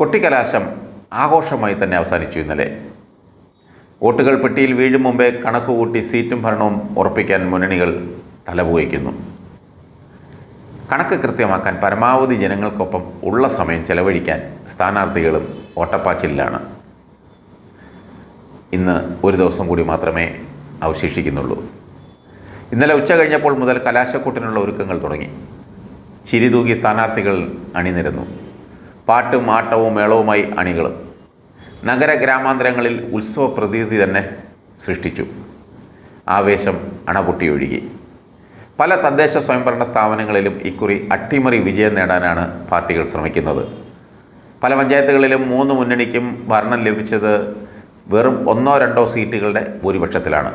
കൊട്ടിക്കലാശം ആഘോഷമായി തന്നെ അവസാനിച്ചു ഇന്നലെ. വോട്ടുകൾ പെട്ടിയിൽ വീഴും മുമ്പേ കണക്കുകൂട്ടി സീറ്റും ഭരണവും ഉറപ്പിക്കാൻ മുന്നണികൾ തലപുകയ്ക്കുന്നു. കണക്ക് കൃത്യമാക്കാൻ പരമാവധി ജനങ്ങൾക്കൊപ്പം ഉള്ള സമയം ചെലവഴിക്കാൻ സ്ഥാനാർത്ഥികളും ഓട്ടപ്പാച്ചിലാണ് ഇന്ന് ഒരു ദിവസം കൂടി മാത്രമേ അവശേഷിക്കുന്നുള്ളൂ. ഇന്നലെ ഉച്ച കഴിഞ്ഞപ്പോൾ മുതൽ കലാശക്കൂട്ടിനുള്ള ഒരുക്കങ്ങൾ തുടങ്ങി. ചിരിതൂകി സ്ഥാനാർത്ഥികൾ അണിനിരന്നു. പാട്ടും ആട്ടവും മേളവുമായി അണികളും നഗര ഗ്രാമാന്തരങ്ങളിൽ ഉത്സവ പ്രതീതി തന്നെ സൃഷ്ടിച്ചു. ആവേശം അണപൊട്ടി ഒഴുകി പല തദ്ദേശ സ്വയംഭരണ സ്ഥാപനങ്ങളിലും ഇക്കുറി അട്ടിമറി വിജയം നേടാനാണ് പാർട്ടികൾ ശ്രമിക്കുന്നത്. പല പഞ്ചായത്തുകളിലും മൂന്ന് മുന്നണിക്കും ഭരണം ലഭിച്ചത് വെറും ഒന്നോ രണ്ടോ സീറ്റുകളുടെ ഭൂരിപക്ഷത്തിലാണ്.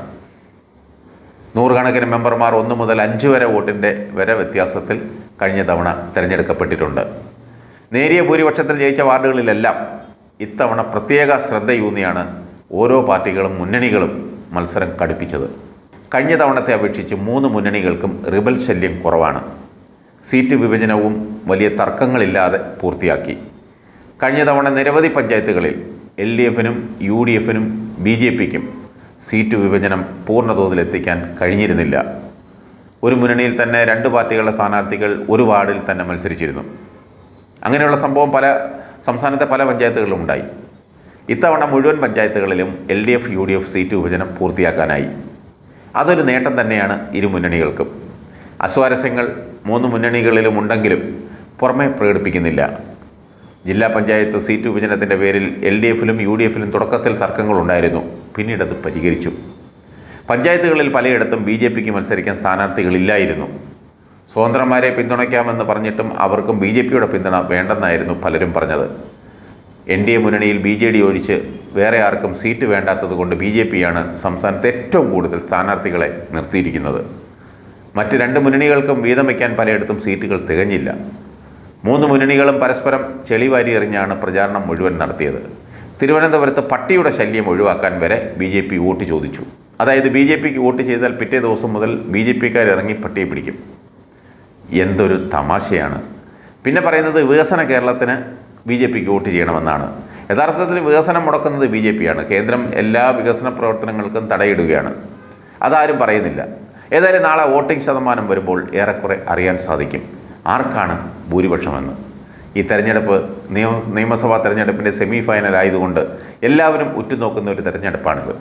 നൂറുകണക്കിന് മെമ്പർമാർ ഒന്ന് മുതൽ അഞ്ച് വരെ വോട്ടിന്റെ വരെ വ്യത്യാസത്തിൽ കഴിഞ്ഞ തവണ തിരഞ്ഞെടുക്കപ്പെട്ടിട്ടുണ്ട്. നേരിയ ഭൂരിപക്ഷത്തിൽ ജയിച്ച വാർഡുകളിലെല്ലാം ഇത്തവണ പ്രത്യേക ശ്രദ്ധയൂന്നിയാണ് ഓരോ പാർട്ടികളും മുന്നണികളും മത്സരം കടുപ്പിച്ചത്. കഴിഞ്ഞ തവണത്തെ അപേക്ഷിച്ച് മൂന്ന് മുന്നണികൾക്കും റിബൽ ശല്യം കുറവാണ്. സീറ്റ് വിഭജനവും വലിയ തർക്കങ്ങളില്ലാതെ പൂർത്തിയാക്കി. കഴിഞ്ഞ തവണ നിരവധി പഞ്ചായത്തുകളിൽ എൽ ഡി എഫിനും യു ഡി എഫിനും ബി ജെ പിക്കും സീറ്റ് വിഭജനം പൂർണതോതിലെത്തിക്കാൻ കഴിഞ്ഞിരുന്നില്ല. ഒരു മുന്നണിയിൽ തന്നെ രണ്ട് പാർട്ടികളുടെ സ്ഥാനാർത്ഥികൾ ഒരു വാർഡിൽ തന്നെ മത്സരിച്ചിരുന്നു. അങ്ങനെയുള്ള സംഭവം പല സംസ്ഥാനത്തെ പല പഞ്ചായത്തുകളിലും ഉണ്ടായി. ഇത്തവണ മുഴുവൻ പഞ്ചായത്തുകളിലും L D F U D F seat വിഭജനം പൂർത്തിയാക്കാനായി. അതൊരു നേട്ടം തന്നെയാണ് ഇരു മുന്നണികൾക്കും. അസ്വാരസ്യങ്ങൾ മൂന്ന് മുന്നണികളിലും ഉണ്ടെങ്കിലും പുറമെ പ്രകടിപ്പിക്കുന്നില്ല. ജില്ലാ പഞ്ചായത്ത് സീറ്റ് വിഭജനത്തിന്റെ പേരിൽ എൽ ഡി എഫിലും യു ഡി എഫിലും തുടക്കത്തിൽ തർക്കങ്ങളുണ്ടായിരുന്നു പിന്നീട് അത് പരിഹരിച്ചു. പഞ്ചായത്തുകളിൽ പലയിടത്തും ബി ജെ പിക്ക് മത്സരിക്കാൻ സ്ഥാനാർത്ഥികളില്ലായിരുന്നു. സ്വതന്ത്രന്മാരെ പിന്തുണയ്ക്കാമെന്ന് പറഞ്ഞിട്ടും അവർക്കും ബി ജെ പിയുടെ പിന്തുണ വേണ്ടെന്നായിരുന്നു പലരും പറഞ്ഞത്. എൻ ഡി എ മുന്നണിയിൽ ബി ജെ ഡി ഒഴിച്ച് വേറെ ആർക്കും സീറ്റ് വേണ്ടാത്തത് കൊണ്ട് ബി ജെ പിയാണ് സംസ്ഥാനത്ത് ഏറ്റവും കൂടുതൽ സ്ഥാനാർത്ഥികളെ നിർത്തിയിരിക്കുന്നത്. മറ്റ് രണ്ട് മുന്നണികൾക്കും വീതം വയ്ക്കാൻ പലയിടത്തും സീറ്റുകൾ തികഞ്ഞില്ല. മൂന്ന് മുന്നണികളും പരസ്പരം ചെളിവാരി എറിഞ്ഞാണ് പ്രചാരണം മുഴുവൻ നടത്തിയത്. തിരുവനന്തപുരത്ത് പട്ടിയുടെ ശല്യം ഒഴിവാക്കാൻ വരെ ബി ജെ പി വോട്ട് ചോദിച്ചു. അതായത് ബി ജെ പിക്ക് വോട്ട് ചെയ്താൽ പിറ്റേ ദിവസം മുതൽ ബി ജെ പിക്കാർ ഇറങ്ങി പട്ടിയെ പിടിക്കും. എന്തൊരു തമാശയാണ്. പിന്നെ പറയുന്നത് വികസന കേരളത്തിന് ബി ജെ പിക്ക് വോട്ട് ചെയ്യണമെന്നാണ്. യഥാർത്ഥത്തിൽ വികസനം മുടക്കുന്നത് ബി ജെ പിയാണ്. കേന്ദ്രം എല്ലാ വികസന പ്രവർത്തനങ്ങൾക്കും തടയിടുകയാണ്. അതാരും പറയുന്നില്ല. ഏതായാലും നാളെ വോട്ടിംഗ് ശതമാനം വരുമ്പോൾ ഏറെക്കുറെ അറിയാൻ സാധിക്കും. ആർക്കാണ് ഭൂരിപക്ഷമെന്ന്. ഈ തെരഞ്ഞെടുപ്പ് നിയമ നിയമസഭാ തെരഞ്ഞെടുപ്പിന്റെ സെമി ഫൈനൽ ആയതുകൊണ്ട് എല്ലാവരും ഉറ്റുനോക്കുന്ന ഒരു തെരഞ്ഞെടുപ്പാണിത്.